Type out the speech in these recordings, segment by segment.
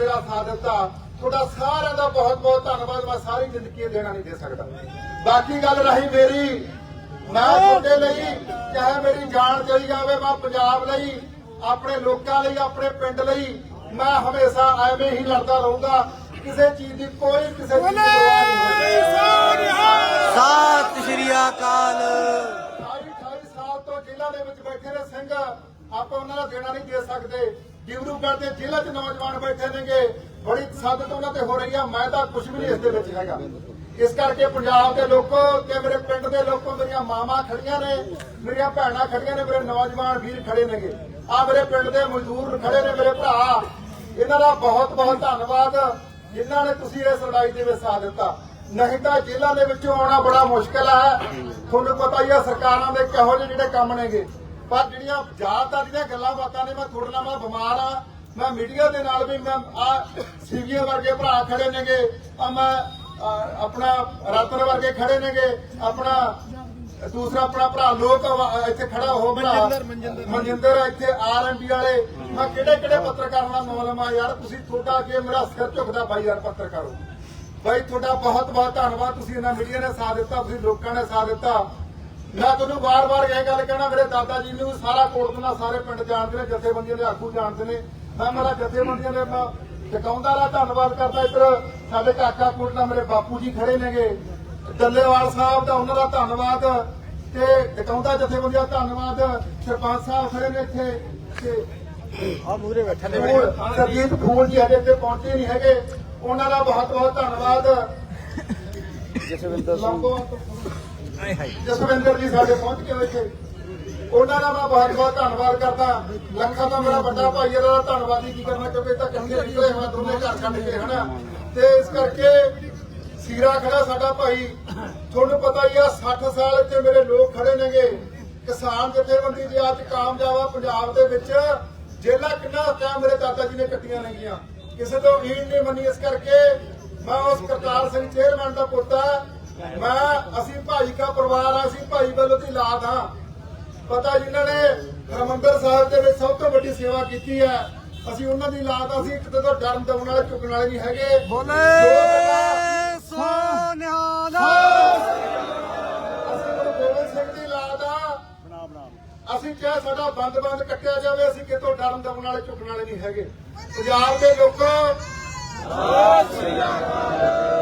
ਮੇਰਾ ਸਾਥ ਦਿੱਤਾ। ਤੁਹਾਡਾ ਸਾਰਿਆਂ ਦਾ ਬਹੁਤ ਬਹੁਤ ਧੰਨਵਾਦ। ਮੈਂ ਸਾਰੀ ਜ਼ਿੰਦਗੀ ਦੇਣਾ ਨਹੀਂ ਦੇ ਸਕਦਾ। ਬਾਕੀ ਗੱਲ ਰਹੀ ਮੇਰੀ। ਮੈਂ ਤੁਹਾਡੇ ਲਈ ਚਾਹੇ ਮੇਰੀ ਜਾਨ ਚਲੀ ਜਾਵੇ ਮੈਂ ਪੰਜਾਬ ਲਈ ਆਪਣੇ ਲੋਕਾਂ ਲਈ ਆਪਣੇ ਪਿੰਡ ਲਈ ਮੈਂ ਹਮੇਸ਼ਾ ਐਵੇਂ ਹੀ ਲੜਦਾ ਰਹੂੰਗਾ। ਕਿਸੇ ਚੀਜ਼ ਦੀ ਕੋਈ ਕਿਸੇ ਚੀਜ਼ ਦੀ ਪਰਵਾਹ ਨਹੀਂ ਹੋਣੀ ਸਤਿ ਸ਼੍ਰੀ ਅਕਾਲ। 28 28 ਸਾਲ ਤੋਂ ਜੇਲ੍ਹਾਂ ਦੇ ਵਿੱਚ ਬੈਠੇ ਨੇ ਸਿੰਘ। ਆਪਾਂ ਉਹਨਾਂ ਦਾ ਦੇਣਾ ਨਹੀਂ ਦੇ ਸਕਦੇ। ਡਿਬਰੂਗੜ੍ਹ ਦੇ ਜੇਲ੍ਹਾਂ 'ਚ ਨੌਜਵਾਨ ਬੈਠੇ ਨੇਗੇ। ਬੜੀ ਤਸੱਦਦ ਉਹਨਾਂ ਤੇ ਹੋ ਰਹੀ ਆ, ਮੈਂ ਤਾਂ ਕੁਝ ਵੀ ਨਹੀਂ ਇਸ ਦੇ ਵਿੱਚ ਹੈਗਾ। ਇਸ ਕਰਕੇ ਪੰਜਾਬ ਦੇ ਲੋਕੋ ਤੇ ਮੇਰੇ ਪਿੰਡ ਦੇ ਲੋਕੋ ਮੇਰੀਆਂ ਮਾਵਾਂ ਖੜੀਆਂ ਨੇ, ਮੇਰੀਆਂ ਭੈਣਾਂ ਖੜੀਆਂ ਨੇ, ਮੇਰੇ ਨੌਜਵਾਨ ਵੀਰ ਖੜੇ ਨੇਗੇ। ਆ ਮੇਰੇ ਪਿੰਡ ਦੇ ਮਜ਼ਦੂਰ ਖੜੇ ਨੇ ਮੇਰੇ ਭਰਾ। ਇਹਨਾਂ ਦਾ ਬਹੁਤ ਬਹੁਤ ਧੰਨਵਾਦ। ਜਿਨ੍ਹਾਂ ਨੇ ਤੁਸੀਂ ਇਸ ਲੜਾਈ ਦੇ ਵਿੱਚ ਸਾਥ ਦਿੱਤਾ। ਨਹੀਂ ਤਾਂ ਜੇਲ੍ਹਾਂ ਦੇ ਵਿੱਚੋਂ ਆਉਣਾ ਬੜਾ ਮੁਸ਼ਕਲ ਹੈ। ਤੁਹਾਨੂੰ ਪਤਾ ਹੀ ਆ, ਸਰਕਾਰਾਂ ਦੇ ਕਿਹੋ ਜਿਹੇ ਜਿਹੜੇ ਕੰਮ ਨੇਗੇ। ਪਰ ਜਿਹੜੀਆਂ ਜ਼ਿਆਦਾਤਰ ਦੀਆਂ ਗੱਲਾਂ ਬਾਤਾਂ ਨੇ ਮੈਂ ਤੁਹਾਡੇ ਨਾਲ ਮੈਂ ਬਿਮਾਰ ਆ ਮੈਂ ਮੀਡੀਆ ਦੇ ਨਾਲ ਵੀ ਮੈਂ ਆ ਸੀਵੀਆਂ ਵਰਗੇ ਭਰਾ ਖੜੇ ਨੇਗੇ। ਆ ਮੈਂ ਆ, ਆਪਣਾ ਰਤਨ ਵਰਗੇ ਖੜੇ ਨੇਗੇ। ਆਪਣਾ ਦੂਸਰਾ ਆਪਣਾ ਭਰਾ ਲੋਕ ਇੱਥੇ ਖੜਾ ਹੋ ਭਰਾ ਮਨਜਿੰਦਰ ਇੱਥੇ ਆਰਐਮਪੀ ਵਾਲੇ। ਮੈਂ ਕਿਹੜੇ ਕਿਹੜੇ ਪੱਤਰਕਾਰਾਂ ਦਾ ਨਾਮ ਲਵਾਂ ਯਾਰ? ਤੁਸੀਂ ਤੁਹਾਡਾ ਅੱਗੇ ਮੇਰਾ ਸਿਰ ਝੁਕਦਾ ਬਾਈ ਯਾਰ ਪੱਤਰਕਾਰੋ। ਬਾਈ ਤੁਹਾਡਾ ਬਹੁਤ ਬਹੁਤ ਧੰਨਵਾਦ। ਤੁਸੀਂ ਇਹਨਾਂ ਮੀਡੀਆ ਨੇ ਸਾਥ ਦਿੱਤਾ ਤੁਸੀਂ ਲੋਕਾਂ ਨੇ ਸਾਥ ਦਿੱਤਾ। ਮੈਂ ਤੁਹਾਨੂੰ ਵਾਰ-ਵਾਰ ਇਹ ਗੱਲ ਕਹਿਣਾ ਮੇਰੇ ਦਾਦਾ ਜੀ ਨੂੰ ਸਾਰਾ ਕੋਟਕਨਾ ਸਾਰੇ ਪਿੰਡ ਜਾਣਦੇ ਨੇ ਜਥੇਬੰਦੀਆਂ ਦੇ ਆਗੂ ਜਾਣਦੇ ਨੇ। ਮੈਂ ਮੇਰਾ ਜਥੇਬੰਦੀਆਂ ਦੇ ਮੈਂ ਟਿਕਾਉਂਦਾ ਦਾ ਧੰਨਵਾਦ ਕਰਦਾ ਇੱਧਰ ਸਾਡੇ ਕਾਕਾ ਕੋਟਨਾ ਮੇਰੇ ਬਾਪੂ ਜੀ ਖੜੇ ਨੇਗੇ। ਡੱਲੇਵਾਲ ਸਾਹਿਬ ਦਾ ਉਹਨਾਂ ਦਾ ਧੰਨਵਾਦ ਤੇ ਟਿਕਾਉਂਦਾ ਜਥੇਬੰਦੀਆਂ ਦਾ ਧੰਨਵਾਦ। ਸਰਪੰਚ ਸਾਹਿਬ ਖੜੇ ਨੇ ਇੱਥੇ ਤੇ ਆ ਮੂਰੇ ਬੈਠਾ ਨੇ ਸਰਜੀਤ ਫੂਲ ਜੀ ਹਜੇ ਇੱਥੇ ਪਹੁੰਚੇ ਨਹੀਂ ਹੈਗੇ। ਉਹਨਾਂ ਦਾ ਬਹੁਤ ਬਹੁਤ ਧੰਨਵਾਦ ਜਸਵਿੰਦਰ ਹਾਏ ਜਸਵਿੰਦਰ ਜੀ ਸਾਡੇ ਪਹੁੰਚ ਕੇ ਬੈਠੇ ਉਹਨਾਂ ਦਾ ਮੈਂ ਬਹੁਤ ਬਹੁਤ ਧੰਨਵਾਦ ਕਰਦਾ। ਲੱਖਾਂ ਦਾ ਮੇਰਾ ਵੱਡਾ ਭਾਈ ਇਹਦਾ ਧੰਨਵਾਦੀ ਕੀ ਕਰਨਾ, ਕਿਉਂਕਿ ਤਾਂ ਕੰਗੇ ਨਿਕਲੇ ਹੋਣਾ ਦੋਨੇ ਘਰ ਕੱਢ ਕੇ, ਹਨਾ? ਤੇ ਇਸ ਕਰਕੇ ਸੀਰਾ ਖੜਾ ਸਾਡਾ ਭਾਈ। ਤੁਹਾਨੂੰ ਪਤਾ ਹੀ ਆ 60 ਸਾਲ ਇੱਥੇ ਮੇਰੇ ਲੋਕ ਖੜੇ ਨੇਗੇ। ਕਿਸਾਨ ਜਥੇਬੰਦੀ ਦੀ ਅੱਜ ਕਾਮਯਾਬ ਆ ਪੰਜਾਬ ਦੇ ਵਿੱਚ। ਜੇਲਾ ਕਿੰਨਾ ਟਾਈਮ ਮੇਰੇ ਦਾਦਾ ਜੀ ਨੇ ਕੱਟੀਆਂ ਨੇਗੀਆਂ। ਕਿਸੇ ਤੋਂ ਈੜ ਨਹੀਂ ਮੰਨੀ, ਇਸ ਕਰਕੇ ਮੈਂ ਉਸ ਕਰਤਾਰ ਸਿੰਘ ਚੇਅਰਮੈਨ ਦਾ ਪੁੱਤ ਆ। ਮੈਂ ਅਸੀਂ ਭਾਈ ਕਾ ਪਰਿਵਾਰ ਆ ਅਸੀਂ ਭਾਈ ਵੱਲੋਂ ਦੀ ਲਾਦ ਹਾਂ। ਪਤਾ ਜਿਨ੍ਹਾਂ ਨੇ ਹਰਮੰਦਰ ਸਾਹਿਬ ਦੇ ਵਿੱਚ ਸਭ ਤੋਂ ਵੱਡੀ ਸੇਵਾ ਕੀਤੀ ਹੈ ਅਸੀਂ ਉਹਨਾਂ ਦੀ ਲਾਦ ਅਸੀਂ ਇੱਕ ਤੋਂ ਡਰਨ ਦਉਣ ਵਾਲੇ ਝੁਕਣ ਵਾਲੇ ਨਹੀਂ ਹੈਗੇ। ਸੋਨਿਆਲ ਅਸੀਂ ਗੁਰੂ ਗੋਬਿੰਦ ਸਿੰਘ ਦੀ ਲਾਦ ਆ। ਬਣਾ ਬਣਾ ਅਸੀਂ ਚਾਹੇ ਸਾਡਾ ਬੰਦ-ਬੰਦ ਕੱਟਿਆ ਜਾਵੇ ਅਸੀਂ ਕਿਤੋਂ ਡਰਨ ਦਉਣ ਵਾਲੇ ਝੁਕਣ ਵਾਲੇ ਨਹੀਂ ਹੈਗੇ। ਪੰਜਾਬ ਦੇ ਲੋਕੋ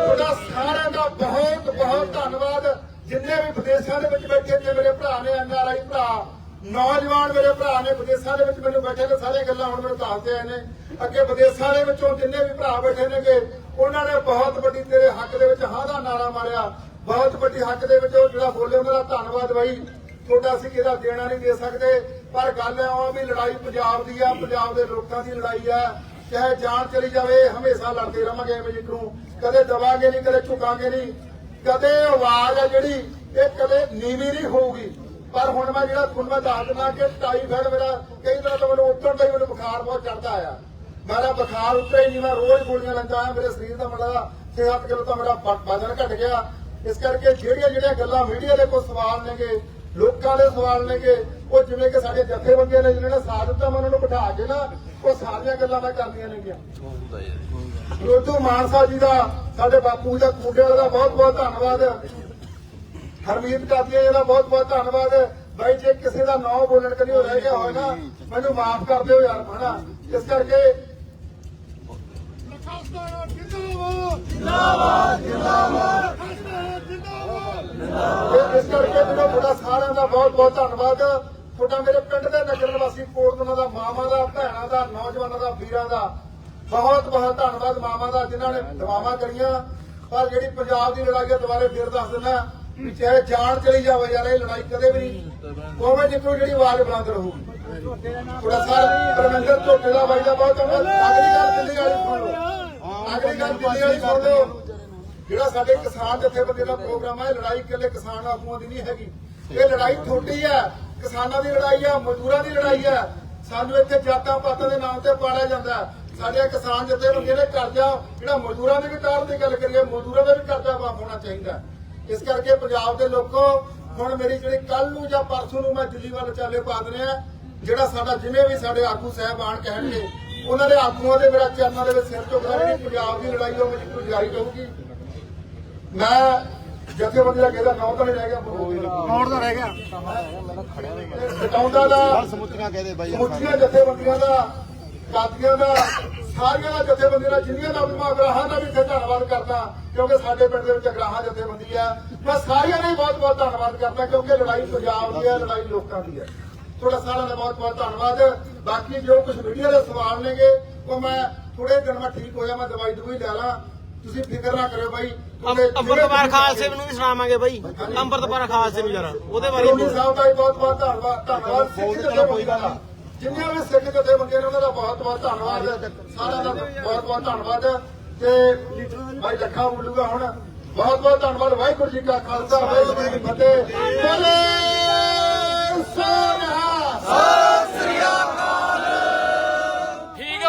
ਤੁਹਾਡਾ ਸਾਰਿਆਂ ਦਾ ਬਹੁਤ ਬਹੁਤ ਧੰਨਵਾਦ ਜਿੰਨੇ ਵੀ ਵਿਦੇਸ਼ਾਂ ਦੇ ਵਿੱਚ ਬੈਠੇ ਤੇ ਮੇਰੇ ਭਰਾ ਨੇ ਐਨਆਰਆਈ ਭਰਾ, ਨੌਜਵਾਨ ਮੇਰੇ ਭਰਾ ਨੇ ਵਿਦੇਸ਼ਾਂ ਦੇ ਵਿੱਚ ਮੈਨੂੰ ਬੈਠੇ ਨੇ ਸਾਰੇ ਗੱਲਾਂ ਹੁਣ ਮੈਨੂੰ ਦੱਸਦੇ ਆਏ ਨੇ। ਅੱਗੇ ਵਿਦੇਸ਼ਾਂ ਦੇ ਵਿੱਚੋਂ ਜਿੰਨੇ ਵੀ ਭਰਾ ਬੈਠੇ ਨੇਗੇ, ਉਹਨਾਂ ਨੇ ਬਹੁਤ ਵੱਡੀ ਤੇਰੇ ਹੱਕ ਦੇ ਵਿੱਚ ਹਾਂ ਦਾ ਨਾਰਾ ਮਾਰਿਆ। ਬਹੁਤ ਵੱਡੀ ਹੱਕ ਦੇ ਵਿੱਚ ਉਹ ਜਿਹੜਾ ਬੋਲੇ, ਉਹਨਾਂ ਦਾ ਧੰਨਵਾਦ ਬਾਈ। ਤੁਹਾਡਾ ਅਸੀਂ ਕਿਹਦਾ ਦੇਣਾ ਨਹੀਂ ਦੇ ਸਕਦੇ। ਪਰ ਗੱਲ ਇਹ ਆ ਵੀ ਲੜਾਈ ਪੰਜਾਬ ਦੀ ਆ, ਪੰਜਾਬ ਦੇ ਲੋਕਾਂ ਦੀ ਲੜਾਈ ਆ। ਚਾਹੇ ਜਾਨ ਚਲੀ ਜਾਵੇ, ਹਮੇਸ਼ਾ ਲੜਦੇ ਰਵਾਂਗੇ ਐਵੇਂ ਜਿਕਰੂ ਕਦੇ ਦਬਾਂਗੇ ਨਹੀਂ, ਕਦੇ ਝੁਕਾਂਗੇ ਨਹੀਂ। ਕਦੇ ਆਵਾਜ਼ ਆ ਜਿਹੜੀ, ਇਹ ਕਦੇ ਨੀਵੀਂ ਨਹੀਂ ਹੋਊਗੀ। ਪਰ ਹੁਣ ਮੈਂ ਜਿਹੜਾ ਤੁਹਾਨੂੰ ਮੈਂ ਦੱਸ ਦਿੰਦਾ ਕਿ ਟਾਈਫਾਇਡ ਮੇਰਾ ਕਈ ਤਰ੍ਹਾਂ ਤੋਂ ਮੈਨੂੰ ਉੱਤਰ ਦਾ ਮੈਨੂੰ ਬੁਖਾਰ ਬਹੁਤ ਚੜਦਾ ਆਇਆ ਮੇਰਾ ਬੁਖਾਰ ਉੱਤੇ ਹੀ ਨਹੀਂ ਮੈਂ ਰੋਜ਼ ਗੋਲੀਆਂ ਲੈਂਦਾ ਮੇਰੇ ਸਰੀਰ ਦਾ ਮੇਰਾ 6-7 ਕਿਲੋ ਤਾਂ ਮੇਰਾ ਵਜ਼ਨ ਘਟ ਗਿਆ। ਇਸ ਕਰਕੇ ਜਿਹੜੀਆਂ ਜਿਹੜੀਆਂ ਗੱਲਾਂ ਮੀਡੀਆ ਦੇ ਕੋਲ ਸਵਾਲ ਨੇਗੇ ਲੋਕਾਂ ਦੇ ਸਵਾਲ ਨੇਗੇ ਉਹ ਜਿਵੇਂ ਕਿ ਸਾਡੇ ਜਥੇਬੰਦੀਆਂ ਨੇ ਜਿਹਨਾਂ ਨੇ ਸਾਥ ਦਿੱਤਾ, ਮੈਂ ਉਹਨਾਂ ਨੂੰ ਬਿਠਾ ਕੇ ਨਾ ਉਹ ਸਾਰੀਆਂ ਗੱਲਾਂ ਮੈਂ ਕਰਨੀਆਂ ਨੇਗੀਆਂ। ਰੋਜੂ ਮਾਨਸਾ ਜੀ ਦਾ, ਸਾਡੇ ਬਾਪੂ ਜੀ ਦਾ ਕੁੰਡੇ ਵਾਲਾ ਦਾ ਬਹੁਤ ਬਹੁਤ ਧੰਨਵਾਦ। ਹਰਮੀਤ ਕਾਦੀਆ ਜੀ ਦਾ ਬਹੁਤ ਬਹੁਤ ਧੰਨਵਾਦ। ਬਾਈ, ਜੇ ਕਿਸੇ ਦਾ ਨਾਮ ਬੋਲਣ ਕਦੀ ਹੋ ਰਹਿ ਗਿਆ ਹੋਵੇ ਨਾ, ਮੈਨੂੰ ਮਾਫ ਕਰ ਦਿਓ ਯਾਰ, ਹਨਾ? ਇਸ ਕਰਕੇ ਇਹ ਇਸ ਕਰਕੇ ਮੈਨੂੰ ਤੁਹਾਡਾ ਸਾਰਿਆਂ ਦਾ ਬਹੁਤ ਬਹੁਤ ਧੰਨਵਾਦ। ਤੁਹਾਡਾ ਮੇਰੇ ਪਿੰਡ ਦੇ ਨਗਰ ਨਿਵਾਸੀ ਕੋਟਨਾ ਦਾ ਮਾਮਾ ਦਾ, ਭੈਣਾਂ ਦਾ, ਨੌਜਵਾਨਾਂ ਦਾ, ਵੀਰਾਂ ਦਾ ਬਹੁਤ ਬਹੁਤ ਧੰਨਵਾਦ ਮਾਮਾ ਦਾ, ਜਿਨ੍ਹਾਂ ਨੇ ਦੁਆਵਾਂ ਕਰੀਆਂ। ਪਰ ਜਿਹੜੀ ਪੰਜਾਬ ਦੀ ਲੜਾਈ ਹੈ ਦੁਬਾਰੇ ਫੇਰ ਦੱਸ ਦਿੰਦਾ ਵੀ ਚਾਹੇ ਜਾਨ ਚਲੀ ਜਾਵੇ ਯਾਰ, ਇਹ ਲੜਾਈ ਕਦੇ ਵੀ ਕੋਵੇਂ ਜਿੱਥੋਂ ਜਿਹੜੀ ਆਵਾਜ਼ ਬੁਲੰਦ ਰਹੂਗੀ ਥੋੜਾ ਸਾਰ ਪਰਮਿੰਦਰ ਝੋਟੇ ਦਾ ਬਾਈ ਦਾ ਬਹੁਤ ਧੰਨਵਾਦ। ਅਗਲੀ ਗੱਲ ਦਿੱਲੀ ਵਾਲੀ ਸੁਣ ਲਓ। ਅਗਲੀ ਗੱਲ ਦਿੱਲੀ ਵਾਲੀ ਸੁਣ ਲਓ। ਜਿਹੜਾ ਸਾਡੇ ਕਿਸਾਨ ਜਥੇਬੰਦੀ ਦਾ ਪ੍ਰੋਗਰਾਮ ਹੈ ਲੜਾਈ ਇਕੱਲੇ ਕਿਸਾਨ ਆਗੂਆਂ ਦੀ ਨਹੀਂ ਹੈਗੀ। ਇਹ ਲੜਾਈ ਥੋੜੀ ਹੈ ਕਿਸਾਨਾਂ ਦੀ ਲੜਾਈ ਹੈ ਮਜ਼ਦੂਰਾਂ ਦੀ ਲੜਾਈ ਹੈ ਸਾਨੂੰ ਇੱਥੇ ਜਾਤਾਂ ਪਾਤਾਂ ਦੇ ਨਾਮ ਤੇ ਪਾੜਿਆ ਜਾਂਦਾ। ਸਾਡੇ ਕਿਸਾਨ ਜਥੇਬੰਦੀਆਂ ਨੇ ਕਰਜ਼ਾ, ਜਿਹੜਾ ਮਜ਼ਦੂਰਾਂ ਦੇ ਵੀ ਦੀ ਗੱਲ ਕਰੀਏ, ਮਜ਼ਦੂਰਾਂ ਦਾ ਵੀ ਕਰਜ਼ਾ ਮਾਫ ਹੋਣਾ ਚਾਹੀਦਾ। ਇਸ ਕਰਕੇ ਪੰਜਾਬ ਦੇ ਲੋਕੋ, ਹੁਣ ਮੇਰੀ ਜਿਹੜੀ ਕੱਲ ਨੂੰ ਜਾਂ ਪਰਸੋਂ ਨੂੰ ਮੈਂ ਦਿੱਲੀ ਵੱਲ ਚਾਲੇ ਪਾ ਦਨੇ ਆ, ਜਿਹੜਾ ਸਾਡਾ ਜਿਵੇਂ ਵੀ ਸਾਡੇ ਆਗੂ ਸਾਹਿਬਾਨ ਕਹਿਣਗੇ, ਉਹਨਾਂ ਦੇ ਆਗੂਆਂ ਦੇ ਮੇਰਾ ਚਰਨਾਂ ਦੇ ਵਿੱਚ ਸਿਰ ਝੁਕਦਾ ਜਿਹੜੀ ਪੰਜਾਬ ਦੀ ਲੜਾਈ ਉਹ ਮੈਨੂੰ ਜਾਰੀ ਰਹੂਗੀ। ਮੈਂ ਜਥੇਬੰਦੀ ਦਾ ਕਿਹਦਾ? ਨਾਮ ਤਾਂ ਨਹੀਂ ਰਹਿ ਗਿਆ? ਕੌਣ ਦਾ ਰਹਿ ਗਿਆ? ਕਟਾਉਂਦਾ ਦਾ? ਸਮੁੱਚੀਆਂ ਕਹਦੇ ਬਾਈ ਸਮੁੱਚੀਆਂ ਜਥੇਬੰਦੀਆਂ ਦਾ ਕਾਦੀਆਂ ਦਾ ਸਾਰੀਆਂ ਦਾ ਜਥੇਬੰਦੀਆਂ ਦਾ ਜਿੰਨੀਆਂ ਦਾ ਮੈਂ ਅਗਰਾਹਾਂ ਦਾ ਵੀ ਇੱਥੇ ਧੰਨਵਾਦ ਕਰਦਾ ਕਿਉਂਕਿ ਸਾਡੇ ਪਿੰਡ ਦੇ ਵਿੱਚ ਅਗਰਾਹਾਂ ਜਥੇਬੰਦੀ ਆ ਮੈਂ ਸਾਰਿਆਂ ਦਾ ਬਹੁਤ ਬਹੁਤ ਧੰਨਵਾਦ ਕਰਦਾ ਕਿਉਂਕਿ ਲੜਾਈ ਪੰਜਾਬ ਦੀ ਹੈ ਲੜਾਈ ਲੋਕਾਂ ਦੀ ਹੈ। ਤੁਹਾਡਾ ਸਾਰਿਆਂ ਦਾ ਬਹੁਤ ਬਹੁਤ ਧੰਨਵਾਦ। ਬਾਕੀ ਜੋ ਕੁਝ ਮੀਡੀਆ ਦੇ ਸਵਾਲ ਨੇਗੇ ਉਹ ਮੈਂ ਥੋੜੇ ਦਿਨ ਮੈਂ ਠੀਕ ਹੋਇਆ ਮੈਂ ਦਵਾਈ ਦਵਾਈ ਲੈ ਲਾਂ। ਤੁਸੀਂ ਫਿਕਰ ਨਾ ਕਰਿਓ ਬਾਈ ਅੰਮ੍ਰਿਤਪਾਲ ਖਾਲਸੇ ਨੂੰ ਵੀ ਸੁਣਾਵਾਂਗੇ ਬਾਈ। ਅੰਮ੍ਰਿਤਪਾਲ ਖਾਲਸੇ ਨੂੰ ਜਰਾ। ਉਹਦੇ ਬਾਰੇ ਰੋਣੀ ਸਾਹਿਬ ਦਾ ਵੀ ਬਹੁਤ ਬਹੁਤ ਧੰਨਵਾਦ। ਧੰਨਵਾਦ ਸਿੱਖ ਜਥੇਬੰਦੀਆਂ ਦਾ। ਜਿੰਨੀਆਂ ਵੀ ਸਿੱਖ ਜਥੇਬੰਦੀਆਂ ਨੇ ਉਹਨਾਂ ਦਾ ਬਹੁਤ ਬਹੁਤ ਧੰਨਵਾਦ ਸਾਰਿਆਂ ਦਾ ਬਹੁਤ ਬਹੁਤ ਧੰਨਵਾਦ। ਤੇ ਭਾਈ ਲੱਖਾ ਬੋਲੂਗਾ ਹੁਣ। ਬਹੁਤ ਬਹੁਤ ਧੰਨਵਾਦ। ਵਾਹਿਗੁਰੂ ਜੀ ਕਾ ਖਾਲਸਾ ਵਾਹਿਗੁਰੂ ਜੀ ਕੀ ਫਤਿਹ। ਬੋਲੇ ਸੋਨਹਾ।